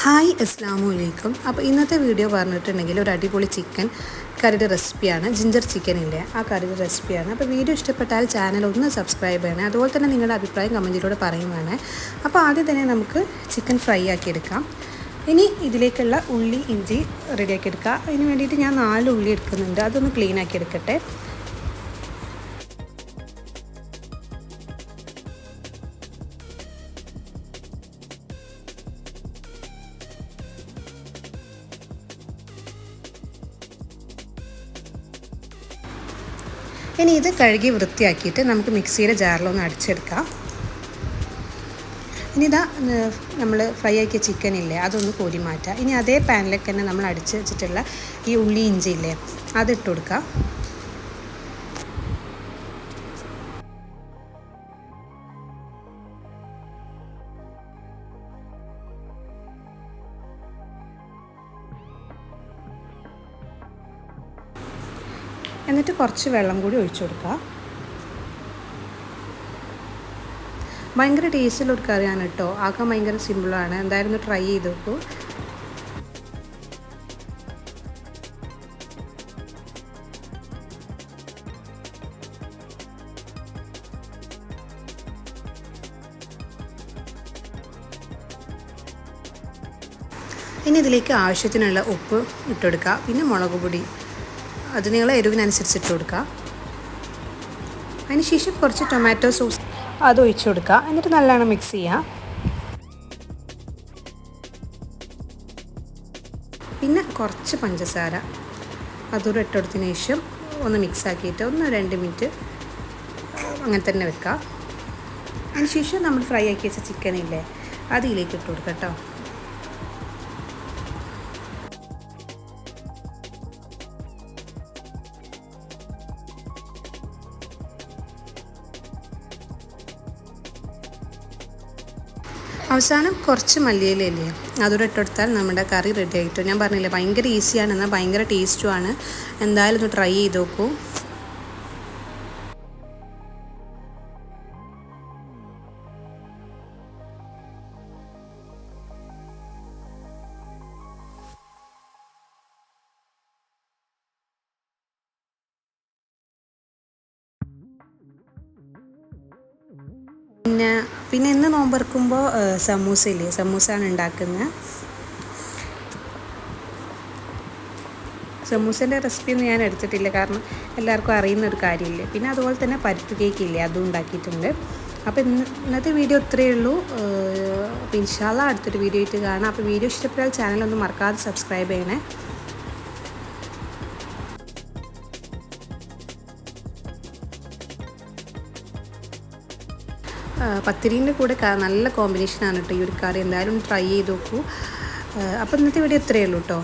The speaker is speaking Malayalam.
ഹായ് അസ്ലാമു അലൈക്കും അപ്പോൾ ഇന്നത്തെ വീഡിയോ പറഞ്ഞിട്ടുണ്ടെങ്കിൽ ഒരു അടിപൊളി ചിക്കൻ കറിയുടെ റെസിപ്പിയാണ് ജിഞ്ചർ ചിക്കനിന്റെ ആ കറിയുടെ റെസിപ്പിയാണ്. അപ്പോൾ വീഡിയോ ഇഷ്ടപ്പെട്ടാൽ ചാനൽ ഒന്ന് സബ്സ്ക്രൈബ് ചെയ്യണേ. അതുപോലെ തന്നെ നിങ്ങളുടെ അഭിപ്രായം കമന്റിലൂടെ പറയുവാണ് അപ്പോൾ ആദ്യം തന്നെ നമുക്ക് ചിക്കൻ ഫ്രൈ ആക്കിയെടുക്കാം. ഇനി ഇതിലേക്കുള്ള ഉള്ളി ഇഞ്ചി റെഡിയാക്കി എടുക്കുക അതിന് വേണ്ടിയിട്ട് ഞാൻ നാല് ഉള്ളി എടുക്കുന്നുണ്ട്. അതൊന്ന് ക്ലീൻ ആക്കി എടുക്കട്ടെ. ഇനി ഇത് കഴുകി വൃത്തിയാക്കിയിട്ട് നമുക്ക് മിക്സിയുടെ ജാറിലൊന്ന് അടിച്ചെടുക്കാം. ഇനി ഇതാ നമ്മൾ ഫ്രൈ ആക്കിയ ചിക്കൻ ഇല്ലേ അതൊന്ന് കോരി മാറ്റാം. ഇനി അതേ പാനിലേക്ക് തന്നെ നമ്മൾ അടിച്ച് വെച്ചിട്ടുള്ള ഈ ഉള്ളി ഇഞ്ചി ഇല്ലേ അതിട്ട് കൊടുക്കാം. എന്നിട്ട് കുറച്ച് വെള്ളം കൂടി ഒഴിച്ചു കൊടുക്കുക. ഭയങ്കര ടേസ്റ്റിലൊരു കറിയാണ് കേട്ടോ. ആക്കാൻ ഭയങ്കര സിമ്പിളാണ് എന്തായാലും ട്രൈ ചെയ്ത് നോക്കൂ. ഇനി ഇതിലേക്ക് ആവശ്യത്തിനുള്ള ഉപ്പ് ഇട്ടുകൊടുക്കുക പിന്നെ മുളക് പൊടി. അത് നിങ്ങൾ എരിവിനനുസരിച്ച് ഇട്ട് കൊടുക്കുക. അതിനുശേഷം കുറച്ച് ടൊമാറ്റോ സോസ് അത് ഒഴിച്ചു കൊടുക്കുക. എന്നിട്ട് നല്ലോണം മിക്സ് ചെയ്യുക. പിന്നെ കുറച്ച് പഞ്ചസാര അതുകൂടെ ഇട്ടെടുത്തതിന് ശേഷം ഒന്ന് മിക്സ് ആക്കിയിട്ട് ഒന്ന് രണ്ട് മിനിറ്റ് അങ്ങനെ തന്നെ വെക്കുക. അതിനുശേഷം നമ്മൾ ഫ്രൈ ആക്കി വെച്ച ചിക്കൻ ഇല്ലേ അത് ഇതിലേക്ക് ഇട്ട് കൊടുക്കാം കേട്ടോ. അവസാനം കുറച്ച് മല്ലിയിലല്ലേ അതുകൂടെ ഇട്ടെടുത്താൽ നമ്മുടെ കറി റെഡി ആയിട്ടു ഞാൻ പറഞ്ഞില്ലേ ഭയങ്കര ഈസിയാണ് എന്നാൽ ഭയങ്കര ടേസ്റ്റുമാണ് എന്തായാലും ഒന്ന് ട്രൈ ചെയ്ത് നോക്കൂ. പിന്നെ പിന്നെ ഇന്ന് നോമ്പറക്കുമ്പോൾ സമൂസ ഇല്ലേ സമൂസയാണ് ഉണ്ടാക്കുന്നത് സമൂസേന്റെ റെസിപ്പി ഒന്നും ഞാൻ എടുത്തിട്ടില്ല. കാരണം എല്ലാവർക്കും അറിയുന്ന ഒരു കാര്യമില്ലേ? പിന്നെ അതുപോലെ തന്നെ പരിപ്പ് കേക്ക് ഇല്ലേ? അതും ഉണ്ടാക്കിയിട്ടുണ്ട്. അപ്പോൾ ഇന്ന് ഇന്നത്തെ വീഡിയോ ഇത്രയേ ഉള്ളൂ. അപ്പോൾ അടുത്തൊരു വീഡിയോ ആയിട്ട് കാണാം. അപ്പോൾ വീഡിയോ ഇഷ്ടപ്പെട്ടാൽ ചാനലൊന്നും മറക്കാതെ സബ്സ്ക്രൈബ് ചെയ്യണേ. പത്തിരീന്റെ കൂടെ നല്ല കോമ്പിനേഷനാണ് കേട്ടോ ഈ ഒരു കറി. എന്തായാലും ട്രൈ ചെയ്ത് നോക്കൂ. അപ്പോൾ ഇന്നത്തെ വീഡിയോ ഇത്രയേ ഉള്ളൂ കേട്ടോ